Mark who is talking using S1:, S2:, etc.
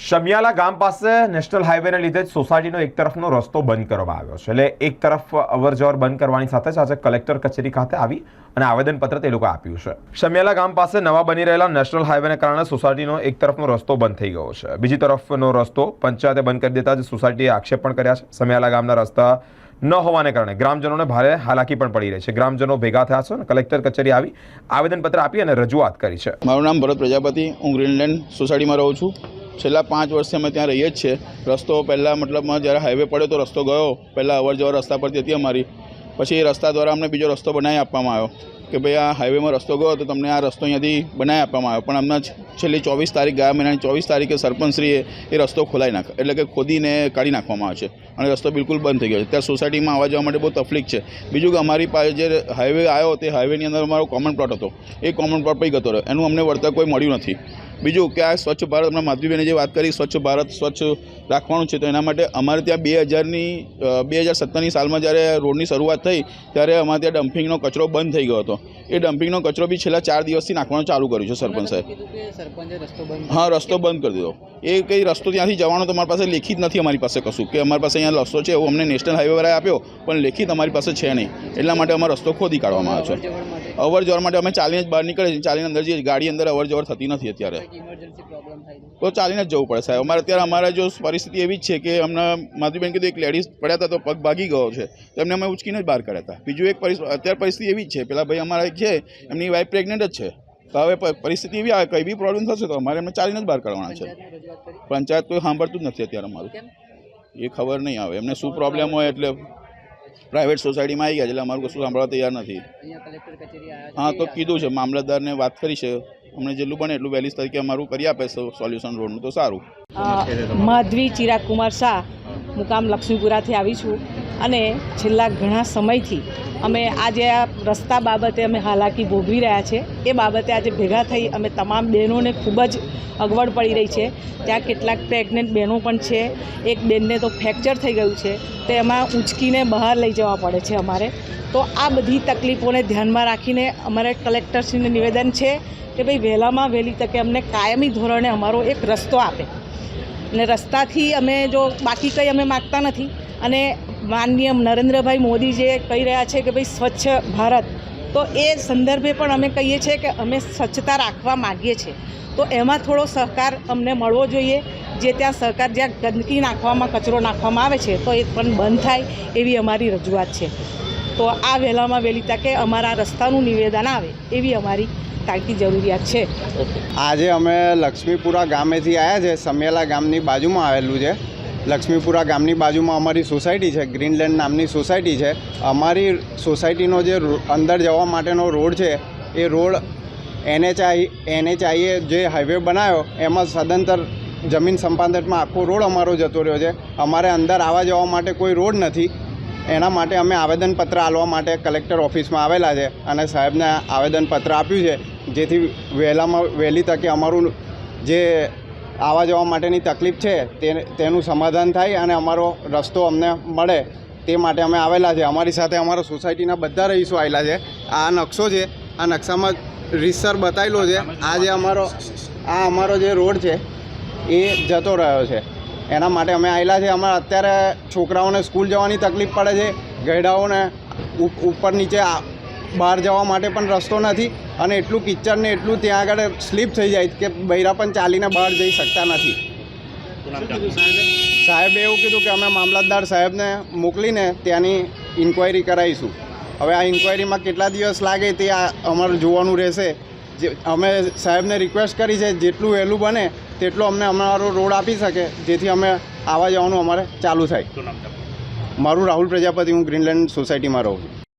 S1: શમિયાલા ગામ પાસે નેશનલ હાઈવેને લીધે જ સોસાયટીનો એક તરફનો રસ્તો બંધ કરવામાં આવ્યો છે. એટલે એક તરફ અવર જવર બંધ કરવાની સાથે જ આજે કલેક્ટર કચેરી ખાતે આવી અને આવેદનપત્ર તે લોકો આપ્યું છે. શમિયાલા ગામ પાસે નવા બની રહેલા નેશનલ હાઈવેને કારણે સોસાયટીનો એક તરફનો રસ્તો બંધ થઈ ગયો છે. બીજી તરફનો રસ્તો પંચાયતે બંધ કરી દેતા જ સોસાયટીએ આક્ષેપ પણ કર્યા છે. શમિયાલા ગામના રસ્તા ન હોવાને કારણે ગ્રામજનોને ભારે હાલાકી પણ પડી રહી છે. ગ્રામજનો ભેગા થયા છે કલેક્ટર કચેરી આવી આવેદનપત્ર આપી અને રજૂઆત કરી છે.
S2: મારું નામ ભરત પ્રજાપતિ. હું ગ્રીનલેન્ડ સોસાયટીમાં રહું છું. છેલ્લા પાંચ વર્ષથી અમે ત્યાં રહીએ જ છીએ. રસ્તો પહેલાં મતલબમાં જ્યારે હાઈવે પડ્યો તો રસ્તો ગયો. પહેલાં અવર જવર રસ્તા પરથી હતી અમારી. પછી એ રસ્તા દ્વારા અમને બીજો રસ્તો બનાવી આપવામાં આવ્યો. કે ભાઈ આ હાઈવેમાં રસ્તો ગયો તો તમને આ રસ્તો અહીંયાથી બનાવી આપવામાં આવ્યો. પણ હમણાં છેલ્લી ચોવીસ તારીખ, ગયા મહિનાની ચોવીસ તારીખે સરપંચશ્રીએ એ રસ્તો ખોલાવી નાખ એટલે કે ખોદીને કાઢી નાખવામાં આવે છે. અને રસ્તો બિલકુલ બંધ થઈ ગયો છે. ત્યાં સોસાયટીમાં આવવા જવા માટે બહુ તકલીફ છે. બીજું કે અમારી પાસે જે હાઈવે આવ્યો તે હાઈવેની અંદર અમારો કોમન પ્લોટ હતો. એ કોમન પ્લોટ પણ ગતો રહ્યો. એનું અમને વળતર કોઈ મળ્યું નથી. બીજું કે આ સ્વચ્છ ભારત હમણાં માધવીબેને જે વાત કરી સ્વચ્છ ભારત સ્વચ્છ રાખવાનું છે તો એના માટે અમારે ત્યાં બે હજારની બે હજાર સત્તરની સાલમાં જ્યારે રોડની શરૂઆત થઈ ત્યારે અમારે ત્યાં ડમ્પિંગનો કચરો બંધ થઈ ગયો હતો. એ ડમ્પિંગનો કચરો બી છેલ્લા ચાર દિવસથી નાખવાનું ચાલુ કર્યું છે સરપંચ સાહેબ.
S3: સરપંચે
S2: હા રસ્તો બંધ કરી દીધો. એ કંઈ રસ્તો ત્યાંથી જવાનો તમારી પાસે લેખિત નથી અમારી પાસે કશું કે અમારી પાસે અહીંયા રસ્તો છે એવું અમને નેશનલ હાઈવેવાળાએ આપ્યો પણ લેખિત અમારી પાસે છે નહીં. એટલા માટે અમારો રસ્તો ખોદી કાઢવામાં આવ્યો છે. અવર જવર માટે અમે ચાલીને જ બહાર નીકળે છીએ ચાલીને અંદર જે ગાડી અંદર અવર જવર થતી નથી અત્યારે.
S3: ઇમરજન્સી પ્રોબ્લેમ થાય
S2: તો
S3: તો
S2: ચાલીને જ જવું પડે સાહેબ. અમારે અત્યારે અમારે જો પરિસ્થિતિ એવી જ છે કે હમણાં માધુબેન કીધું એક લેડીઝ પડ્યા હતા તો પગ ભાગી ગયો છે. તો એમને અમે ઉચકીને જ બહાર કર્યા હતા. બીજું એક અત્યારે પરિસ્થિતિ એવી જ છે. પેલા ભાઈ અમારા એક છે એમની વાઈફ પ્રેગ્નન્ટ જ છે. તો હવે પરિસ્થિતિ એવી આવે કંઈ બી પ્રોબ્લેમ થશે તો અમારે એમને ચાલીને જ બહાર કાઢવાના છે. પંચાયત કોઈ સાંભળતું જ નથી અત્યારે અમારું. એ ખબર નહીં આવે. એમને શું પ્રોબ્લેમ હોય એટલે પ્રાઇવેટ સોસાયટીમાં આવી ગયા એટલે અમારું કશું સાંભળવા તૈયાર નથી. હા તો કીધું છે. મામલતદારને વાત કરી છે. અમને જેટલું બને એટલું વહેલી તરીકે અમારું કરી આપે સોલ્યુશન રોડનું, તો સારું.
S4: માધવી ચિરાગ કુમાર શાહ. મુકામ લક્ષ્મીપુરાથી આવી છું. અને છેલ્લા ઘણા સમયથી અમે આજે આ રસ્તા બાબતે અમે હાલાકી ભોગવી રહ્યા છે. એ બાબતે આજે ભેગા થઈ અમે તમામ બહેનોને ખૂબ જ અગવડ પડી રહી છે. ત્યાં કેટલાક પ્રેગ્નન્ટ બહેનો પણ છે. એક બેનને તો ફ્રેક્ચર થઈ ગયું છે. તો એમાં ઊંચકીને બહાર લઈ જવા પડે છે અમારે. તો આ બધી તકલીફોને ધ્યાનમાં રાખીને અમારે કલેક્ટરશ્રીને નિવેદન છે કે ભાઈ વહેલામાં વહેલી તકે અમને કાયમી ધોરણે અમારો એક રસ્તો આપે. અને રસ્તાથી અમે જો બાકી કંઈ અમે માગતા નથી. અને માનનીય નરેન્દ્રભાઈ મોદી જે કહી રહ્યા છે કે ભાઈ સ્વચ્છ ભારત. તો એ સંદર્ભે પણ અમે કહીએ છીએ કે અમે સ્વચ્છતા રાખવા માગીએ છીએ. તો એમાં થોડો સહકાર અમને મળવો જોઈએ. જે ત્યાં સહકાર જ્યાં ગંદકી નાખવામાં, કચરો નાખવામાં આવે છે, તો એ પણ બંધ થાય એવી અમારી રજૂઆત છે. તો આ વહેલામાં વહેલી તકે અમારા રસ્તાનું નિવેદન આવે એવી અમારી તાકી જરૂરિયાત છે.
S5: આજે અમે લક્ષ્મીપુરા ગામેથી આવ્યા છે સમેલા ગામની બાજુમાં આવેલું છે. લક્ષ્મીપુરા ગામની બાજુમાં અમારી સોસાયટી છે, ગ્રીનલેન્ડ નામની સોસાયટી છે. અમારી સોસાયટીનો જે અંદર જવા માટેનો રોડ છે, એ રોડ એનએચઆઈ, એનએચઆઈએ જે હાઈવે બનાવ્યો એમાં સદંતર જમીન સંપાદનમાં આખો રોડ અમારો જતો રહ્યો છે. અમારે અંદર આવવા જવા માટે કોઈ રોડ નથી. એના માટે અમે આવેદનપત્ર આપવા માટે કલેક્ટર ઓફિસમાં આવેલા છે અને સાહેબને આવેદનપત્ર આપ્યું છે, જેથી વહેલામાં વહેલી તકે અમારું જે આવવા જવા માટેની તકલીફ છે, તે તેનું સમાધાન થાય અને અમારો રસ્તો અમને મળે તે માટે અમે આવેલા છે. અમારી સાથે અમારા સોસાયટીના બધા રહીશો આવેલા છે. આ નકશો છે, આ નકશામાં રીસર બતાવેલો છે. આ જે અમારો, આ અમારો જે રોડ છે, એ જતો રહ્યો છે. એના માટે અમે આવેલા છે અમારે અત્યારે છોકરાઓને સ્કૂલ જવાની તકલીફ પડે છે. ગયડાઓને ઉપ- ઉપર નીચે બહાર જવા માટે પણ રસ્તો નથી અને એટલું કિચડ એટલું ત્યાં આગળ સ્લીપ થઈ જાય કે બૈરા પણ ચાલીને બહાર જઈ શકતા નથી. સાહેબે એવું કીધું કે અમે મામલતદાર સાહેબને મોકલીને ત્યાંની ઇન્ક્વાયરી કરાવીશું. હવે આ ઇન્ક્વાયરીમાં કેટલા દિવસ લાગે તે અમારે જોવાનું રહેશે. જે અમે સાહેબને રિક્વેસ્ટ કરી છે જેટલું વહેલું બને તેટલું અમને અમારો રોડ આપી શકે જેથી અમે આવવા જવાનું અમારે ચાલુ થાય. મારું રાહુલ પ્રજાપતિ હું ગ્રીનલેન્ડ સોસાયટીમાં રહું છું.